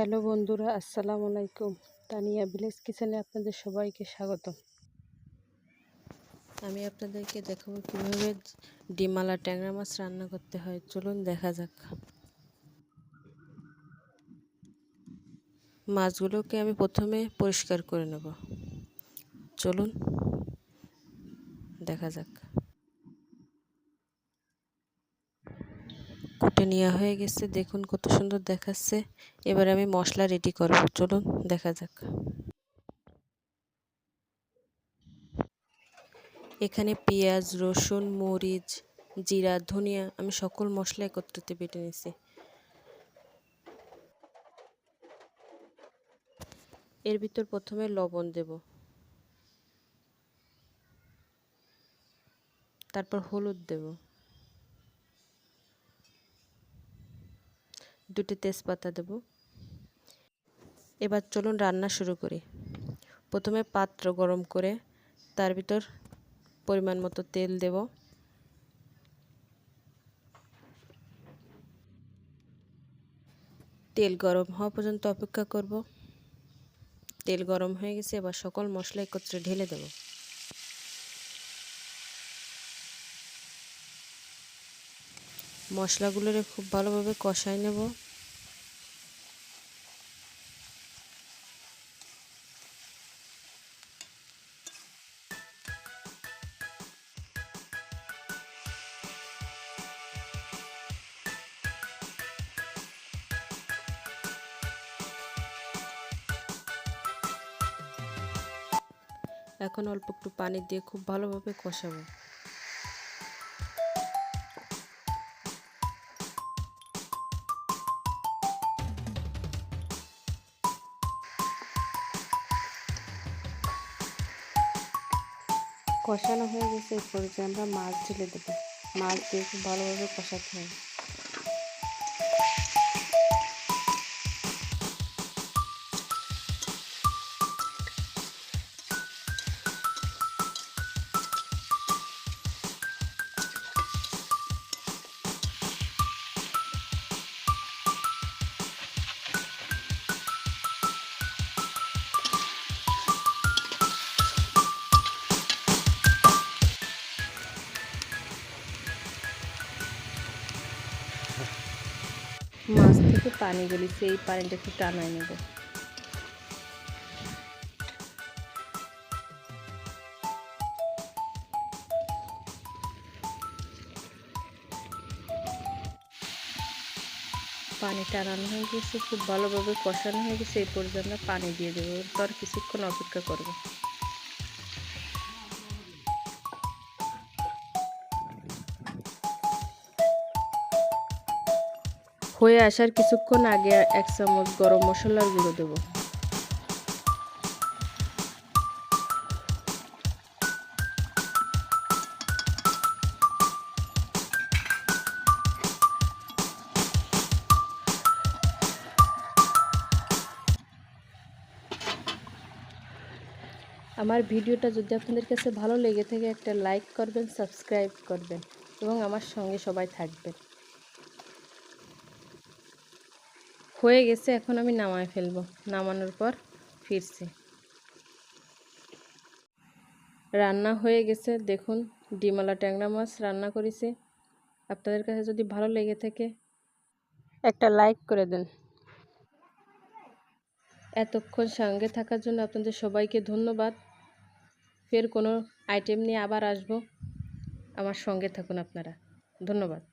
Hello বন্ধুরা, আসসালামু আলাইকুম। তানিয়া ভিলেজ কিচেনে আপনাদের সবাইকে স্বাগত আমি আপনাদেরকে দেখাবো কীভাবে ডিমালা ট্যাংরা মাছ রান্না করতে হয়। চলুন দেখা যাক। মাছগুলোকে আমি প্রথমে পরিষ্কার করে নেব। চলুন দেখা যাক। কুটে নেওয়া হয়ে গেছে। দেখুন কত সুন্দর দেখাচ্ছে। এবার আমি মশলা রেডি করব। চলুন, দেখা যাক। এখানে পেঁয়াজ, রসুন, মরিচ, জিরা, ধনিয়া আমি সকল মশলা একত্রিত বেটে নিছি। এর ভিতর প্রথমে লবণ দেব। তারপর হলুদ দেব। দুটি তেজপাতা দেব। এবার চলুন রান্না শুরু করি। প্রথমে পাত্র গরম করে তার ভিতর পরিমাণ মতো তেল দেব। তেল গরম হওয়া পর্যন্ত অপেক্ষা করব। তেল গরম হয়ে গেছে, এবার সকল মশলা একত্রে ঢেলে দেব। মশলাগুলোরে খুব ভালোভাবে কষাই নেব। এখন অল্প একটু পানি দিয়ে খুব ভালোভাবে কষাবো। কষানো হয়ে গেছে এরপরে যে আমরা মাছ ঢেলে দেবো। মাছ দিয়ে খুব ভালোভাবে কষাতে হবে। মাছ থেকে পানি গলিছে এই পানিটা একটু টানায় নেব। পানি টানানো হয়ে গেছে, খুব ভালোভাবে কষানো হয়ে গেছে, এই পর্যন্ত পানি দিয়ে দেবো। এরপর কিছুক্ষণ অপেক্ষা করব। হয়ে আসার কিছুক্ষণ আগে এক চামচ গরম মশলার গুঁড়ো দেব। আমার ভিডিওটা যদি আপনাদের কাছে ভালো লেগে থাকে, একটা লাইক করবেন, সাবস্ক্রাইব করবেন এবং আমার সঙ্গে সবাই থাকবেন। হয়ে গেছে, এখন আমি নামায় ফেলব। নামানোর পর ফিরছি। রান্না হয়ে গেছে, দেখুন ডিমালা ট্যাংরা মাছ রান্না করেছি। আপনাদের কাছে যদি ভালো লেগে থাকে, একটা লাইক করে দেন। এতক্ষণ সঙ্গে থাকার জন্য আপনাদের সবাইকে ধন্যবাদ। ফের কোনো আইটেম নিয়ে আবার আসব। আমার সঙ্গে থাকুন আপনারা। ধন্যবাদ।